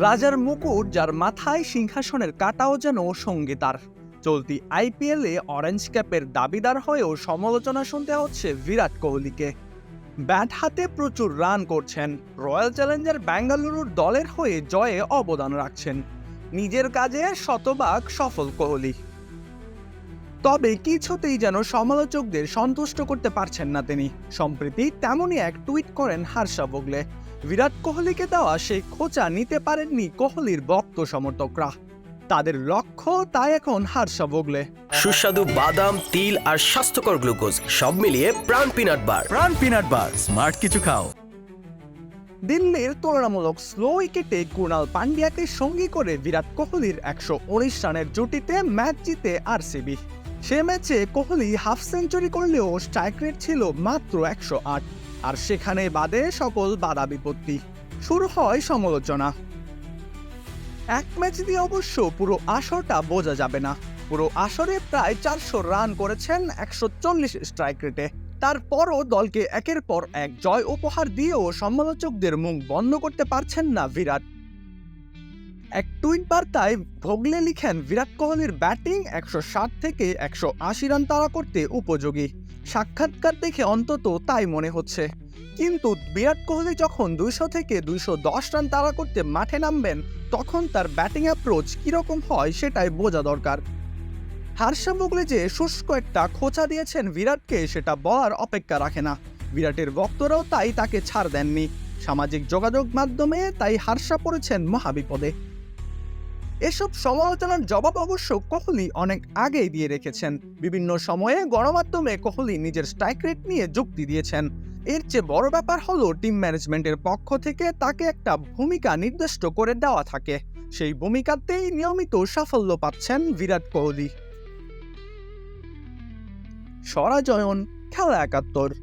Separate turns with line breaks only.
রাজার মুকুট যার মাথায় সিংহাসনের কাটাও যেন সঙ্গে তার চলতি আইপিএলে অরেঞ্জ ক্যাপের দাবিদার হয়েও সমালোচনা শুনতে হচ্ছে বিরাট কোহলিকে। ব্যাট হাতে প্রচুর রান করছেন, রয়্যাল চ্যালেঞ্জার ব্যাঙ্গালুরুর দলের হয়ে জয়ে অবদান রাখছেন। নিজের কাজে শতভাগ সফল কোহলি। তবে কিছুতেই যেন সমালোচকদের সন্তুষ্ট করতে পারছেন না তিনি। সম্প্রতি তেমনই এক টুইট করেন হার্ষা ভোগলে বিরাট কোহলিকে দেওয়া সেই খোঁচা নিতে পারেননি কোহলির ভক্ত সমর্থকরা। তাদের লক্ষ্য তাই এখন হার্ষা ভোগলে
সুস্বাদু বাদাম তিল আর স্বাস্থ্যকর গ্লুকোজ সব মিলিয়ে প্রাণ পিনাট বার।
প্রাণ পিনাট বার স্মার্ট কিছু খাও।
দিল্লির তুলনামূলক স্লো উইকেটে কুণাল পান্ডিয়াকে সঙ্গী করে বিরাট কোহলির একশো উনিশ রানের জুটিতে ম্যাচ জিতে আরসিবি। সে ম্যাচে কোহলি হাফ সেঞ্চুরি করলেও স্ট্রাইক রেট ছিল মাত্র একশো আট। আর সেখানে বাদে সকল বাধা বিপত্তি। শুরু হয় সমালোচনা। এক ম্যাচ দিয়ে অবশ্য পুরো আসরটা বোঝা যাবে না। পুরো আসরে প্রায় চারশো রান করেছেন একশো চল্লিশ স্ট্রাইক রেটে। তারপরও দলকে একের পর এক জয় উপহার দিয়েও সমালোচকদের মুখ বন্ধ করতে পারছেন না বিরাট এক টুইট বার্তায় ভোগলে লিখেন বিরাট কোহলির ব্যাটিং একশো ষাট থেকে একশো আশি রান তাড়া করতে উপযোগী। সাক্ষাৎকার দেখে অন্তত তাই মনে হচ্ছে। কিন্তু বিরাট কোহলি যখন দুইশো থেকে দুইশো দশ রান তাড়া করতে মাঠে নামবেন, তখন তার ব্যাটিং অ্যাপ্রোচ কীরকম হয় সেটাই বোঝা দরকার। হার্ষা মুগলে যে শুষ্ক একটা খোঁচা দিয়েছেন বিরাটকে সেটা বলার অপেক্ষা রাখে না। বিরাটের বক্তরাও তাই তাকে ছাড় দেননি। সামাজিক যোগাযোগ মাধ্যমে তাই হার্ষা পড়েছেন মহাবিপদে। এসব সমালোচনার জবাব অবশ্য কোহলি অনেক আগেই দিয়ে রেখেছেন। বিভিন্ন সময়ে গণমাধ্যমে কোহলি নিজের স্ট্রাইক রেট নিয়ে যুক্তি দিয়েছেন। এর চেয়ে বড় ব্যাপার হলো টিম ম্যানেজমেন্টের পক্ষ থেকে তাকে একটা ভূমিকা নির্দিষ্ট করে দেওয়া থাকে। সেই ভূমিকাতেই নিয়মিত সাফল্য পাচ্ছেন বিরাট কোহলি। সরাজয়ন খেলা একাত্তর।